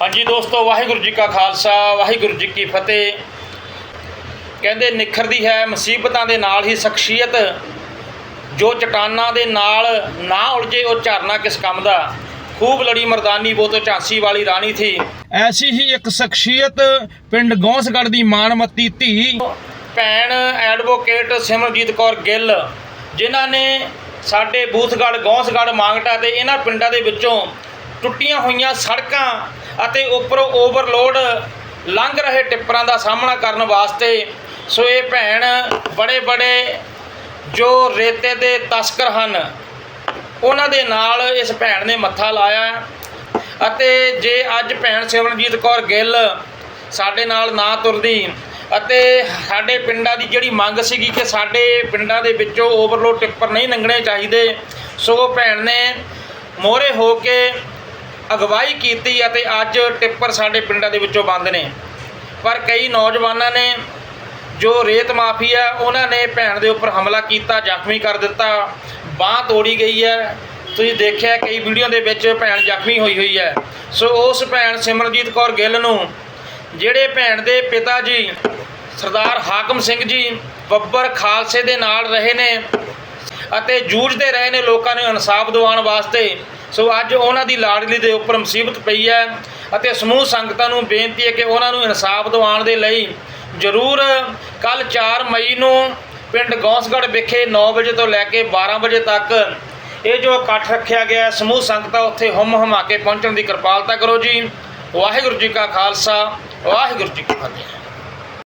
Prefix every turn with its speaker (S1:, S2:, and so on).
S1: ਹਾਂਜੀ ਦੋਸਤੋ ਵਾਹਿਗੁਰੂ ਜੀ ਕਾ ਖਾਲਸਾ ਵਾਹਿਗੁਰੂ ਜੀ ਕੀ ਫਤਿਹ। ਕਹਿੰਦੇ ਨਿਖਰਦੀ ਹੈ ਮੁਸੀਬਤਾਂ ਦੇ ਨਾਲ ਹੀ ਸ਼ਖਸੀਅਤ। ਜੋ ਚਟਾਨਾਂ ਦੇ ਨਾਲ ਨਾ ਉਲਝੇ ਉਹ ਝਰਨਾ ਕਿਸ ਕੰਮ ਦਾ? ਖੂਬ ਲੜੀ ਮਰਦਾਨੀ ਉਹ ਤੋਂ ਝਾਂਸੀ ਵਾਲੀ ਰਾਣੀ ਥੀ। ਐਸੀ ਹੀ ਇੱਕ ਸ਼ਖਸੀਅਤ ਪਿੰਡ ਗੌਂਸਗੜ ਦੀ ਮਾਨਮੱਤੀ ਧੀ। ਭੈਣ ਐਡਵੋਕੇਟ ਸਿਮਰਜੀਤ ਕੌਰ ਗਿੱਲ ਜਿਨ੍ਹਾਂ ਨੇ ਸਾਡੇ ਬੂਥਗੜ ਗੌਂਸਗੜ ਮਾਂਗਟਾ ਤੇ ਇਹਨਾਂ ਪਿੰਡਾਂ ਦੇ ਵਿੱਚੋਂ ਟੁੱਟੀਆਂ ਹੋਈਆਂ ਸੜਕਾਂ ਅਤੇ ਉੱਪਰੋਂ ਓਵਰਲੋਡ ਲੰਘ ਰਹੇ ਟਿੱਪਰਾਂ ਦਾ ਸਾਹਮਣਾ ਕਰਨ ਵਾਸਤੇ ਸੋ ਇਹ ਭੈਣ ਬੜੇ ਬੜੇ ਜੋ ਰੇਤੇ ਦੇ ਤਸਕਰ ਹਨ, ਉਹਨਾਂ ਦੇ ਨਾਲ ਇਸ ਭੈਣ ਨੇ ਮੱਥਾ ਲਾਇਆ ਅਤੇ ਜੇ ਅੱਜ ਭੈਣ ਸਿਮਰਨਜੀਤ ਕੌਰ ਗਿੱਲ ਸਾਡੇ ਨਾਲ ਨਾ ਤੁਰਦੀ ਅਤੇ ਸਾਡੇ ਪਿੰਡਾਂ ਦੀ ਜਿਹੜੀ ਮੰਗ ਸੀਗੀ ਕਿ ਸਾਡੇ ਪਿੰਡਾਂ ਦੇ ਵਿੱਚੋਂ ਓਵਰਲੋਡ ਟਿੱਪਰ ਨਹੀਂ ਲੰਘਣੇ ਚਾਹੀਦੇ, ਸੋ ਭੈਣ ਨੇ ਮੋਹਰੇ ਹੋ ਕੇ ਅਗਵਾਈ ਕੀਤੀ ਅਤੇ ਅੱਜ ਟਿੱਪਰ ਸਾਡੇ ਪਿੰਡਾਂ ਦੇ ਵਿੱਚੋਂ ਬੰਦ ਨੇ। ਪਰ ਕਈ ਨੌਜਵਾਨਾਂ ਨੇ ਜੋ ਰੇਤ ਮਾਫੀਆ ਉਹਨਾਂ ਨੇ ਭੈਣ ਦੇ ਉੱਪਰ ਹਮਲਾ ਕੀਤਾ, ਜ਼ਖਮੀ ਕਰ ਦਿੱਤਾ, ਬਾਹ ਤੋੜੀ ਗਈ ਹੈ। ਤੁਸੀਂ ਦੇਖਿਆ ਕਈ ਵੀਡੀਓ ਦੇ ਵਿੱਚ ਭੈਣ ਜ਼ਖਮੀ ਹੋਈ ਹੋਈ ਹੈ। ਸੋ ਉਸ ਭੈਣ ਸਿਮਰਜੀਤ ਕੌਰ ਗਿੱਲ ਨੂੰ ਜਿਹੜੇ ਭੈਣ ਦੇ ਪਿਤਾ ਜੀ, ਸਰਦਾਰ ਹਾਕਮ ਸਿੰਘ ਜੀ ਬੱਬਰ ਖਾਲਸੇ ਦੇ ਨਾਲ ਰਹੇ ਨੇ ਅਤੇ ਜੂਝਦੇ ਰਹੇ ਨੇ, ਲੋਕਾਂ ਨੂੰ ਇਨਸਾਫ ਦਿਵਾਉਣ ਵਾਸਤੇ ਸੋ ਅੱਜ ਉਹਨਾਂ ਦੀ ਲਾਡਲੀ ਦੇ ਉੱਪਰ ਮੁਸੀਬਤ ਪਈ ਹੈ ਅਤੇ ਸਮੂਹ ਸੰਗਤਾਂ ਨੂੰ ਬੇਨਤੀ ਹੈ ਕਿ ਉਹਨਾਂ ਨੂੰ ਇਨਸਾਫ ਦਿਵਾਉਣ ਦੇ ਲਈ ਜ਼ਰੂਰ ਕੱਲ 4 ਮਈ ਨੂੰ ਪਿੰਡ ਗੌਂਸਗੜ ਵਿਖੇ 9 ਵਜੇ ਤੋਂ ਲੈ ਕੇ 12 ਵਜੇ ਤੱਕ ਇਹ ਜੋ ਇਕੱਠ ਰੱਖਿਆ ਗਿਆ ਸਮੂਹ ਸੰਗਤਾਂ ਉੱਥੇ ਹੁਮ ਹੁਮਾ ਕੇ ਪਹੁੰਚਣ ਦੀ ਕਿਰਪਾਲਤਾ ਕਰੋ ਜੀ। ਵਾਹਿਗੁਰੂ ਜੀ ਕਾ ਖਾਲਸਾ, ਵਾਹਿਗੁਰੂ ਜੀ ਕੀ ਫਤਿਹ।